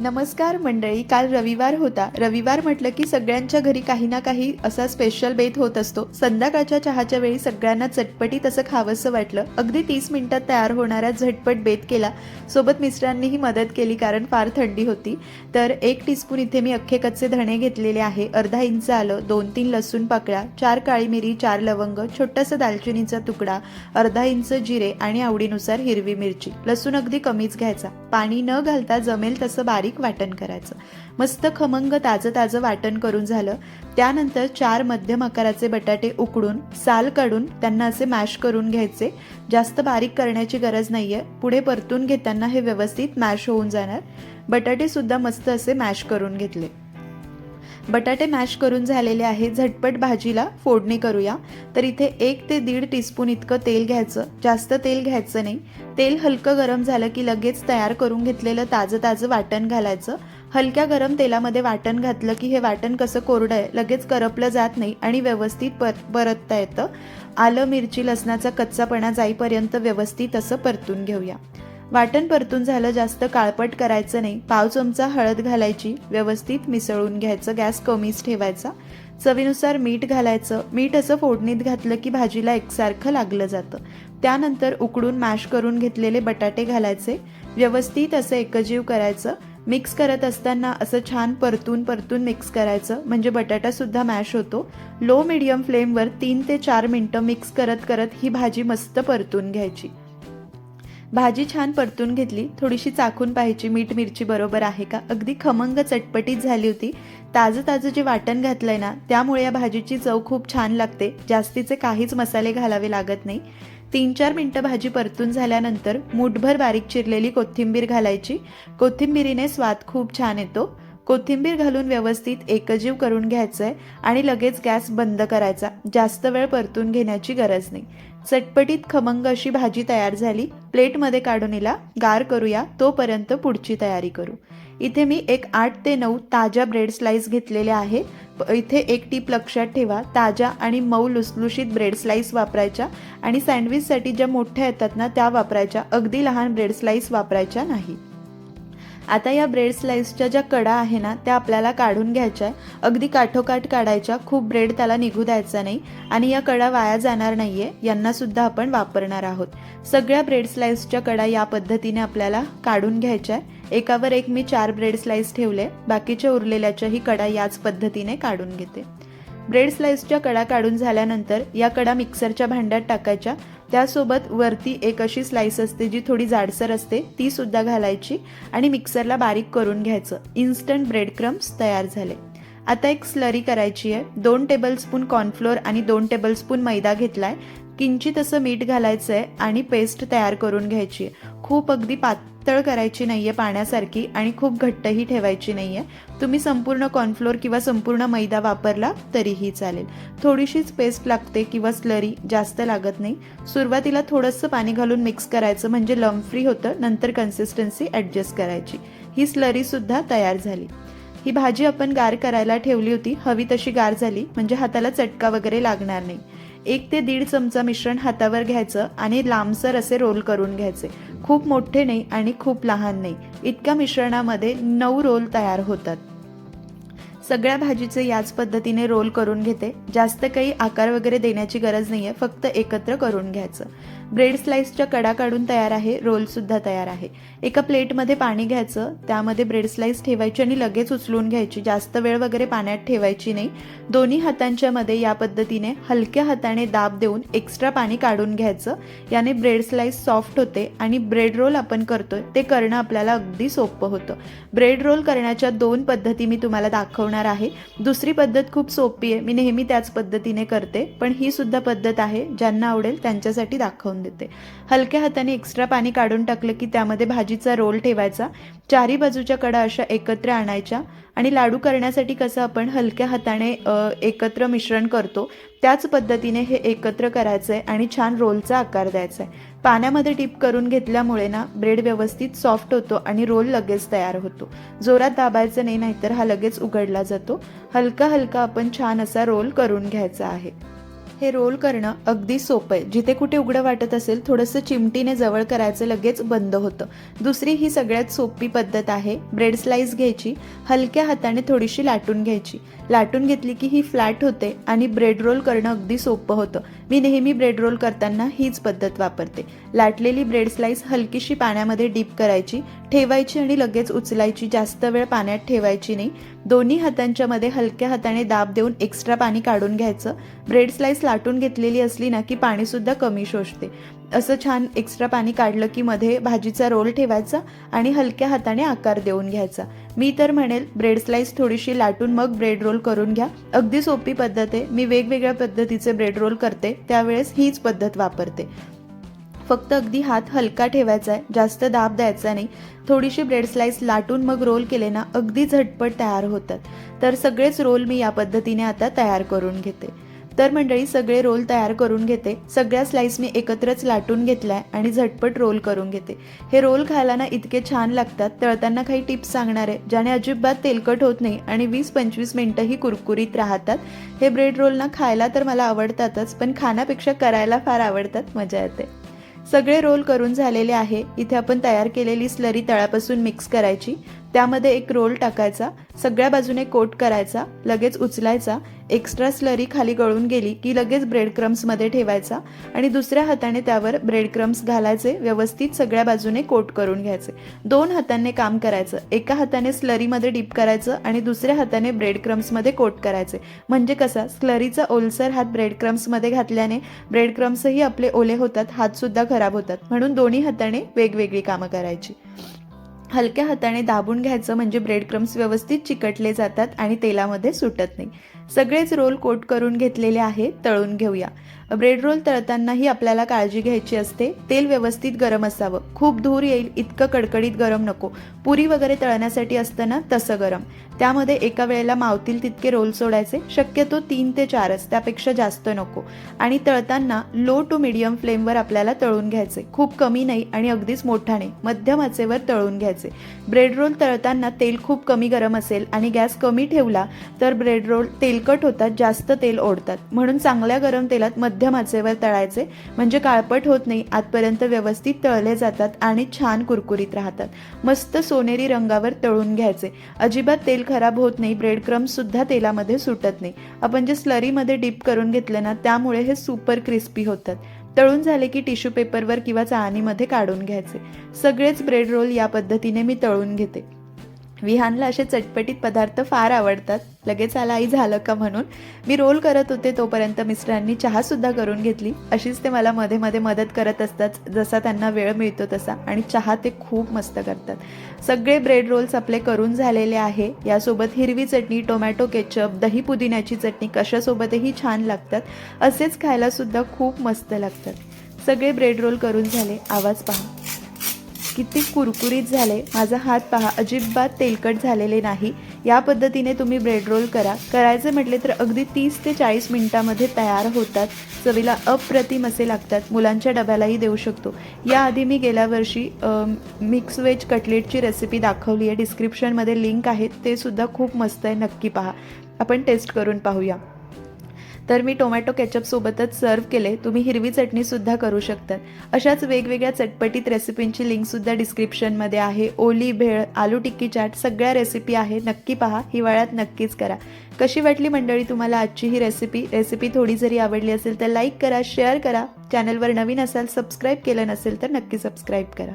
नमस्कार मंडळी काल रविवार होता. रविवार म्हटलं की सगळ्यांच्या घरी काही ना काही असा स्पेशल बेत होत असतो. संध्याकाळच्या चहाच्या वेळी सगळ्यांना चटपटीत असं खावंसं वाटलं. अगदी तीस मिनिटात तयार होणारा झटपट बेत केला. सोबत मिस्टरांनीही मदत केली कारण फार थंडी होती. तर एक टीस्पून इथे मी अख्खे कच्चे धणे घेतलेले आहे. अर्धा इंच आलं दोन तीन लसूण पाकळ्या चार काळी मिरी चार लवंग छोटासा दालचिनीचा तुकडा अर्धा इंच जिरे आणि आवडीनुसार हिरवी मिरची. लसूण अगदी कमीच घ्यायचा. पाणी न घालता जमेल तसं बारीक वाटण करायचं. मस्त खमंग ताजं ताजं वाटण करून झालं. त्यानंतर चार मध्यम आकाराचे बटाटे उकडून साल काढून त्यांना असे मॅश करून घ्यायचे. जास्त बारीक करण्याची गरज नाहीये. पुढे परतून घेताना हे व्यवस्थित मॅश होऊन जाणार. बटाटे सुद्धा मस्त असे मॅश करून घेतले. बटाटे मॅश करून झालेले आहे. झटपट भाजीला फोडणी करूया. तर इथे एक ते दीड टीस्पून इतकं तेल घ्यायचं. जास्त तेल घ्यायचं नाही. तेल हलकं गरम झालं की लगेच तयार करून घेतलेलं ताजं ताजं वाटण घालायचं. हलक्या गरम तेलामध्ये वाटण घातलं की हे वाटण कसं कोरडं आहे लगेच करपलं जात नाही आणि व्यवस्थित पर परतता येतं. आलं मिरची लसणाचा कच्चापणा जाईपर्यंत व्यवस्थित असं परतून घेऊया. वाटण परतून झालं जास्त काळपट करायचं नाही. पाव चमचा हळद घालायची व्यवस्थित मिसळून घ्यायचं गॅस कमीच ठेवायचा. चवीनुसार मीठ घालायचं. मीठ असं फोडणीत घातलं की भाजीला एकसारखं लागलं जातं. त्यानंतर उकडून मॅश करून घेतलेले बटाटे घालायचे. व्यवस्थित असं एकजीव करायचं. मिक्स करत असताना असं छान परतून परतून मिक्स करायचं. म्हणजे बटाटा सुद्धा मॅश होतो. लो मिडियम फ्लेमवर तीन ते चार मिनटं मिक्स करत करत ही भाजी मस्त परतून घ्यायची. भाजी छान परतून घेतली. थोडीशी चाखून पाहायची. मीठ मिरची बरोबर आहे का? अगदी खमंग चटपटीत झाली होती. ताजं ताजं जे वाटण घातलंय ना त्यामुळे या भाजीची चव खूप छान लागते. जास्तीचे काहीच मसाले घालावे लागत नाही. तीन चार मिनटं भाजी परतून झाल्यानंतर मुठभर बारीक चिरलेली कोथिंबीर घालायची. कोथिंबीरीने स्वाद खूप छान येतो. कोथिंबीर घालून व्यवस्थित एकजीव करून घ्यायचं आहे आणि लगेच गॅस बंद करायचा. जास्त वेळ परतून घेण्याची गरज नाही. चटपटीत खमंग अशी भाजी तयार झाली. प्लेटमध्ये काढून हिला गार करूया तोपर्यंत पुढची तयारी करू. इथे मी एक आठ ते नऊ ताज्या ब्रेड स्लाईस घेतलेल्या आहे. इथे एक टीप लक्षात ठेवा. ताज्या आणि मऊ लुसलुशीत ब्रेड स्लाईस वापरायच्या आणि सँडविचसाठी ज्या मोठ्या येतात ना त्या वापरायच्या. अगदी लहान ब्रेड स्लाईस वापरायच्या नाही. आता या ब्रेड स्लाईसच्या ज्या कडा आहे ना त्या आपल्याला काढून घ्यायच्या आहे. अगदी काठोकाठ काढायच्या खूप ब्रेड त्याला निघू द्यायचा नाही. आणि या कडा वाया जाणार नाहीये आहे यांनासुद्धा आपण वापरणार आहोत. सगळ्या ब्रेड स्लाईसच्या कडा या पद्धतीने आपल्याला काढून घ्यायच्या आहे. एकावर एक मी चार ब्रेड स्लाईस ठेवले बाकीच्या उरलेल्याच्याही कडा याच पद्धतीने काढून घेते. ब्रेड स्लाईसच्या कडा काढून झाल्यानंतर या कडा मिक्सरच्या भांड्यात टाकायच्या. त्यासोबत वरती एक अशी स्लाईस असते जी थोडी जाडसर असते ती सुद्धा घालायची आणि मिक्सरला बारीक करून घ्यायचं. इन्स्टंट ब्रेड क्रम्स तयार झाले. आता एक स्लरी करायची आहे. दोन टेबलस्पून कॉर्नफ्लोअर आणि दोन टेबलस्पून मैदा घेतलाय. किंचित असं मीठ घालायचं आहे आणि पेस्ट तयार करून घ्यायची. आहे खूप अगदी पातळ करायची नाही आहे पाण्यासारखी आणि खूप घट्टही ठेवायची नाही आहे तुम्ही संपूर्ण कॉर्नफ्लोअर किंवा संपूर्ण मैदा वापरला तरीही चालेल. थोडीशीच पेस्ट लागते किंवा स्लरी जास्त लागत नाही. सुरुवातीला थोडंसं पाणी घालून मिक्स करायचं म्हणजे लम फ्री होतं नंतर कन्सिस्टन्सी ॲडजस्ट करायची. ही स्लरीसुद्धा तयार झाली. ही भाजी आपण गार करायला ठेवली होती हवी तशी गार झाली म्हणजे हाताला चटका वगैरे लागणार नाही. एक ते दीड चमचा मिश्रण हातावर घ्यायचं आणि लांबसर असे रोल करून घ्यायचे. खूप मोठे नाही आणि खूप लहान नाही. इतक्या मिश्रणामध्ये नऊ रोल तयार होतात. सगळ्या भाजीचे याच पद्धतीने रोल करून घेते. जास्त काही आकार वगैरे देण्याची गरज नाही आहे फक्त एकत्र करून घ्यायचं. ब्रेड स्लाईसच्या कडा काढून तयार आहे रोलसुद्धा तयार आहे. एका प्लेटमध्ये पाणी घ्यायचं त्यामध्ये ब्रेड स्लाईस ठेवायची आणि लगेच उचलून घ्यायची. जास्त वेळ वगैरे पाण्यात ठेवायची नाही. दोन्ही हातांच्या मध्ये या पद्धतीने हलक्या हाताने दाब देऊन एक्स्ट्रा पाणी काढून घ्यायचं. याने ब्रेड स्लाईस सॉफ्ट होते आणि ब्रेड रोल आपण करतोय ते करणं आपल्याला अगदी सोपं होतं. ब्रेड रोल करण्याच्या दोन पद्धती मी तुम्हाला दाखवणार आहे. दुसरी पद्धत खूप सोपी आहे. मी नेहमी त्याच पद्धतीने करते पण ही सुद्धा पद्धत आहे ज्यांना आवडेल त्यांच्यासाठी दाखवून देते. हलक्या हाताने एक्स्ट्रा पाणी काढून टाकलं की त्यामध्ये भाजीचा रोल ठेवायचा. चारी बाजूच्या कडा अशा एकत्र आणायच्या आणि लाडू करण्यासाठी कसं आपण हलक्या हाताने एकत्र मिश्रण करतो त्याच पद्धतीने हे एकत्र करायचं आहे आणि छान रोलचा आकार द्यायचा आहे पाण्यामध्ये टिप करून घेतल्यामुळे ना ब्रेड व्यवस्थित सॉफ्ट होतो आणि रोल लगेच तयार होतो. जोरात दाबायचं नाही नाहीतर हा लगेच उघडला जातो. हलका हलका आपण छान असा रोल करून घ्यायचा आहे. हे रोल करणं अगदी सोपं आहे. जिथे कुठे उघडं वाटत असेल थोडंसं चिमटीने जवळ करायचं लगेच बंद होतं. दुसरी ही सगळ्यात सोपी पद्धत आहे ब्रेड स्लाईस घ्यायची हलक्या हाताने थोडीशी लाटून घ्यायची. लाटून घेतली की ही फ्लॅट होते आणि ब्रेड रोल करणं अगदी सोपं होतं. मी नेहमी ब्रेड रोल करताना हीच पद्धत वापरते. लाटलेली ब्रेड स्लाईस हलकीशी पाण्यामध्ये डीप करायची ठेवायची आणि लगेच उचलायची. जास्त वेळ पाण्यात ठेवायची नाही. दोन्ही हातांच्या मध्ये हलक्या हाताने दाब देऊन एक्स्ट्रा पाणी काढून घ्यायचं. ब्रेड स्लाइस लाटून घेतलेली असली ना की पाणीसुद्धा कमी शोषते. असं छान एक्स्ट्रा पाणी काढलं की मध्ये भाजीचा रोल ठेवायचा आणि हलक्या हाताने आकार देऊन घ्यायचा. मी तर म्हणेल ब्रेड स्लाइस थोडीशी लाटून मग ब्रेड रोल करून घ्या. अगदी सोपी पद्धत आहे. मी वेगवेगळ्या पद्धतीचे ब्रेड रोल करते. त्यावेळेस हीच पद्धत वापरते. फक्त अगदी हात हलका ठेवायचा आहे जास्त दाब द्यायचा नाही. थोडीशी ब्रेड स्लाइस लाटून मग रोल केले ना अगदी झटपट तयार होतात. तर सगळेच रोल मी या पद्धतीने आता तयार करून घेते. तर मंडळी सगळे रोल तयार करून घेते. सगळ्या स्लाइस मी एकत्रच लाटून घेतलाय आणि झटपट रोल करून घेते. हे रोल खायला ना इतके छान लागतात तळताना काही टिप्स सांगणार आहे ज्याने अजिबात तेलकट होत नाही आणि वीस पंचवीस मिनटंही कुरकुरीत राहतात. हे ब्रेड रोल ना खायला तर मला आवडतातच पण खाण्यापेक्षा करायला फार आवडतात मजा येते. सगळे रोल करून झालेले आहे. इथे आपण तयार केलेली स्लरी तळापासून मिक्स करायची. त्यामध्ये एक रोल टाकायचा सगळ्या बाजूने कोट करायचा लगेच उचलायचा एक्स्ट्रा स्लरी खाली गळून गेली की लगेच ब्रेड क्रम्समध्ये ठेवायचा आणि दुसऱ्या हाताने त्यावर ब्रेड क्रम्स घालायचे व्यवस्थित सगळ्या बाजूने कोट करून घ्यायचे. दोन हाताने काम करायचं एका हाताने स्लरीमध्ये डीप करायचं आणि दुसऱ्या हाताने ब्रेड क्रम्समध्ये कोट करायचे. म्हणजे कसा स्लरीचा ओलसर हात ब्रेड क्रम्समध्ये घातल्याने ब्रेड क्रम्सही आपले ओले होतात हातसुद्धा खराब होतात. म्हणून दोन्ही हाताने वेगवेगळी कामं करायची. हलक्या हाताने दाबून घ्यायचं म्हणजे ब्रेड क्रम्स व्यवस्थित चिकटले जातात आणि तेलामध्ये सुटत नाही. सगळेच रोल कोट करून घेतलेले आहे तळून घेऊया. ब्रेड रोल तळतानाही आपल्याला काळजी घ्यायची असते तेल व्यवस्थित गरम असावं. खूप धूर येईल इतकं कडकडीत गरम नको. पुरी वगैरे तळण्यासाठी असतं ना तसं गरम. त्यामध्ये एका वेळेला मावतील तितके रोल सोडायचे शक्यतो तीन ते चारच त्यापेक्षा जास्त नको. आणि तळताना लो टू मिडियम फ्लेमवर आपल्याला तळून घ्यायचे. खूप कमी नाही आणि अगदीच मोठा नाही मध्यम आचेवर तळून घ्यायचे. ब्रेड रोल तळताना तेल खूप कमी गरम असेल आणि गॅस कमी ठेवला तर ब्रेड रोल तेल तेलकट होतात जास्त तेल ओढतात. म्हणून चांगल्या गरम तेलात मध्यम आचेवर तळायचे. म्हणजे काळपट होत नाही आतपर्यंत व्यवस्थित तळले जातात आणि छान कुरकुरीत राहतात. मस्त सोनेरी रंगावर तळून घ्यायचे. अजिबात तेल खराब होत नाही ब्रेड क्रम्स सुद्धा तेलामध्ये सुटत नाही. आपण जे स्लरीमध्ये डीप करून घेतलं ना त्यामुळे हे सुपर क्रिस्पी होतात. तळून झाले की टिश्यू पेपरवर किंवा चाळणीमध्ये काढून घ्यायचे. सगळेच ब्रेड रोल या पद्धतीने मी तळून घेते. विहानला असे चटपटीत पदार्थ फार आवडतात. लगेच आला आई झालं का? म्हणून. मी रोल करत होते तोपर्यंत मिस्टरांनी चहासुद्धा करून घेतली. अशीच ते मला मध्ये मध्ये मदत करत असतात जसा त्यांना वेळ मिळतो तसा. आणि चहा ते खूप मस्त करतात. सगळे ब्रेड रोल्स आपले करून झालेले आहे. यासोबत हिरवी चटणी टोमॅटो केचप दही पुदिन्याची चटणी कशासोबतही छान लागतात. असेच खायलासुद्धा खूप मस्त लागतात. सगळे ब्रेड रोल करून झाले. आवाज पहा. किती कुरकुरीत झाले. माझा हात पहा अजिबात तेलकट झालेले नाही. या पद्धतीने तुम्ही ब्रेड रोल करा. करायचे म्हटले तर अगदी तीस ते चाळीस मिनिटामध्ये तयार होतात. चवीला अप्रतिम असे लागतात. मुलांच्या डब्यालाही देऊ शकतो. याआधी मी गेल्या वर्षी मिक्स वेज कटलेटची रेसिपी दाखवली आहे. डिस्क्रिप्शनमध्ये लिंक आहे. ते सुद्धा खूप मस्त आहे. नक्की पहा. आपण टेस्ट करून पाहूया. तर मी टोमॅटो केचपसोबतच सर्व केले. तुम्ही हिरवी चटणीसुद्धा करू शकतात अशाच वेगवेगळ्या चटपटीत रेसिपींची लिंकसुद्धा डिस्क्रिप्शनमध्ये आहे. ओली भेळ आलू टिक्की चाट सगळ्या रेसिपी आहे नक्की पहा. हिवाळ्यात नक्कीच करा. कशी वाटली मंडळी तुम्हाला आजची ही रेसिपी रेसिपी थोडी जरी आवडली असेल तर लाईक करा शेअर करा. चॅनलवर नवीन असाल सबस्क्राईब केलं नसेल तर नक्की सबस्क्राईब करा.